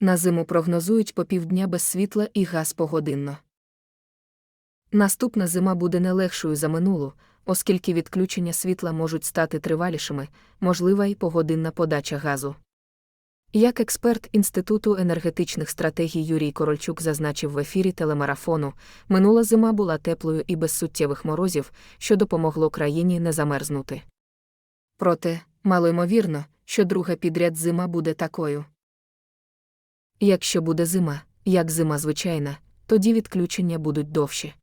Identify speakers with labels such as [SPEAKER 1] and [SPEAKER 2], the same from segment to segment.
[SPEAKER 1] На зиму прогнозують по півдня без світла і газ погодинно. Наступна зима буде не легшою за минулу, оскільки відключення світла можуть стати тривалішими, можлива й погодинна подача газу. Як експерт Інституту енергетичних стратегій Юрій Корольчук зазначив в ефірі телемарафону, минула зима була теплою і без суттєвих морозів, що допомогло країні не замерзнути. Проте, малоймовірно, що друга підряд зима буде такою. Якщо буде зима, як зима звичайна, тоді відключення будуть довші.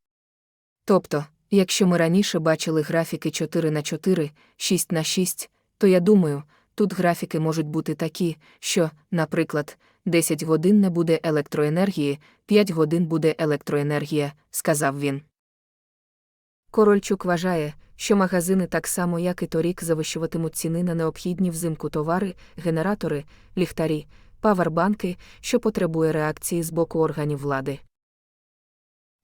[SPEAKER 1] Тобто, якщо ми раніше бачили графіки 4 на 4, 6 на 6, то я думаю, тут графіки можуть бути такі, що, наприклад, 10 годин не буде електроенергії, 5 годин буде електроенергія, сказав він. Корольчук вважає, що магазини так само, як і торік, завищуватимуть ціни на необхідні взимку товари, генератори, ліхтарі, павербанки, що потребує реакції з боку органів влади.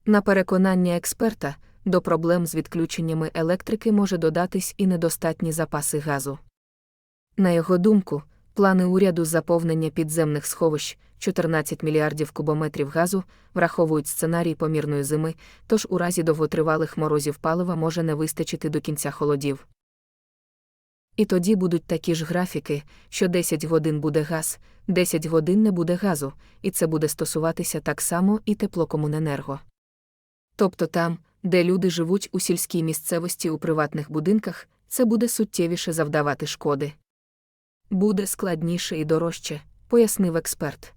[SPEAKER 1] На переконання експерта, до проблем з відключеннями електрики може додатись і недостатні запаси газу. На його думку, плани уряду заповнення підземних сховищ 14 мільярдів кубометрів газу враховують сценарій помірної зими, тож у разі довготривалих морозів палива може не вистачити до кінця холодів. І тоді будуть такі ж графіки, що 10 годин буде газ, 10 годин не буде газу, і це буде стосуватися так само і теплокомуненерго. Тобто там, де люди живуть у сільській місцевості у приватних будинках, це буде суттєвіше завдавати шкоди. Буде складніше і дорожче, пояснив експерт.